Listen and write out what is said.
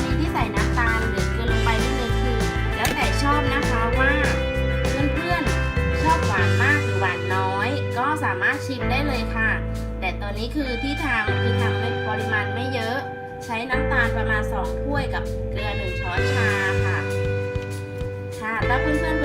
อนนี้ที่ใส่น้ำตาลหรือเกลือลงไปนิดนึงคือ แล้วแต่ชอบนะคะว่าเพื่อนๆชอบหวานมากหรือหวานน้อย ก็สามารถชิมได้เลยค่ะ แต่ตอนนี้คือที่ทำคือทำไม่ปริมาณไม่เยอะ ใช้น้ำตาลประมาณ 2 ถ้วยกับเกลือ 1 ช้อนชาค่ะ ค่ะถ้าเพื่อนๆ